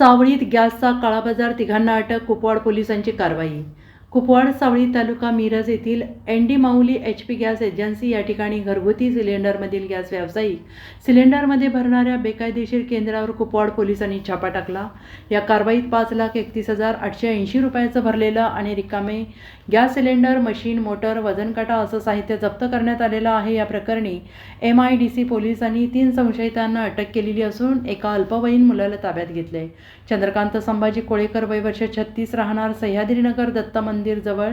सावळीत गॅसचा काळाबाजार तिघांना अटक कुपवाड पोलिसांची कारवाई कुपवाड सावळी तालुका मिरज येथील N D Mauli H P gas agency या ठिकाणी घरगुती सिलेंडरमधील गॅस व्यावसायिक सिलेंडरमध्ये भरणाऱ्या बेकायदेशीर केंद्रावर कुपवाड पोलिसांनी छापा टाकला. या कारवाईत पाच लाख एकतीस हजार आठशे ऐंशी रुपयाचं भरलेलं आणि रिकामे गॅस सिलेंडर मशीन मोटर वजनकाटा असं साहित्य जप्त करण्यात आलेलं आहे. या प्रकरणी एम आय डी सी पोलिसांनी तीन संशयितांना अटक केलेली असून एका अल्पवयीन मुलाला ताब्यात घेतले चंद्रकांत संभाजी कोळेकर वय वर्ष छत्तीस राहणार सह्याद्रीनगर दत्त मंदिर मंदिरजवळ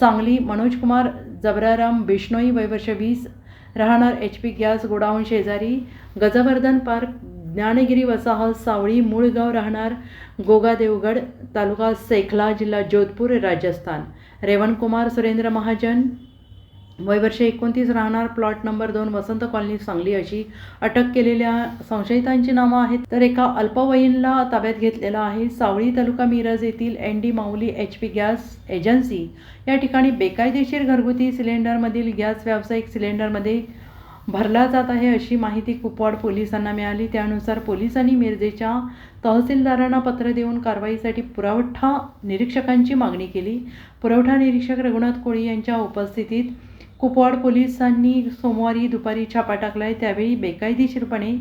सांगली मनोज कुमार जबराराम बिष्णोई वयवर्ष वीस राहणार एच पी गॅस गोडाऊन शेजारी गजवर्धन पार्क ज्ञानगिरी वसाहत सावळी मूळगाव राहणार गोगादेवगड तालुका सेखला जिल्हा जोधपूर राजस्थान. रेवणकुमार सुरेंद्र महाजन वयवर्ष एकोणतीस राहणार. प्लॉट नंबर दोन वसंत कॉलनी सांगली अशी अटक केलेल्या संशयितांची नावं आहेत. तर एका अल्पवयीनला ताब्यात घेतलेला आहे. सावळी तालुका मिरज येथील N D Mauli H P gas agency. या ठिकाणी बेकायदेशीर घरगुती सिलेंडरमधील गॅस व्यावसायिक सिलेंडरमध्ये भरला जात आहे अशी माहिती कुपवाड पोलिसांना मिळाली. त्यानुसार पोलिसांनी मिरजेच्या तहसीलदारांना पत्र देऊन कारवाईसाठी पुरवठा निरीक्षकांची मागणी केली. पुरवठा निरीक्षक रघुनाथ कोळी यांच्या उपस्थितीत कुपवाड पोलिसांनी सोमवारी दुपारी छापा टाकलाय त्यावेळी बेकायदेशीरपणे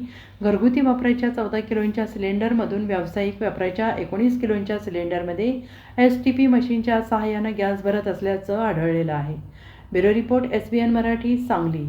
घरगुती वापरायच्या चौदा किलोंच्या सिलेंडरमधून व्यावसायिक वापरायच्या एकोणीस किलोंच्या सिलेंडरमध्ये एस टी पी मशीनच्या सहाय्यानं गॅस भरत असल्याचं आढळलेलं आहे. Bureau report S B N Marathi Sangli.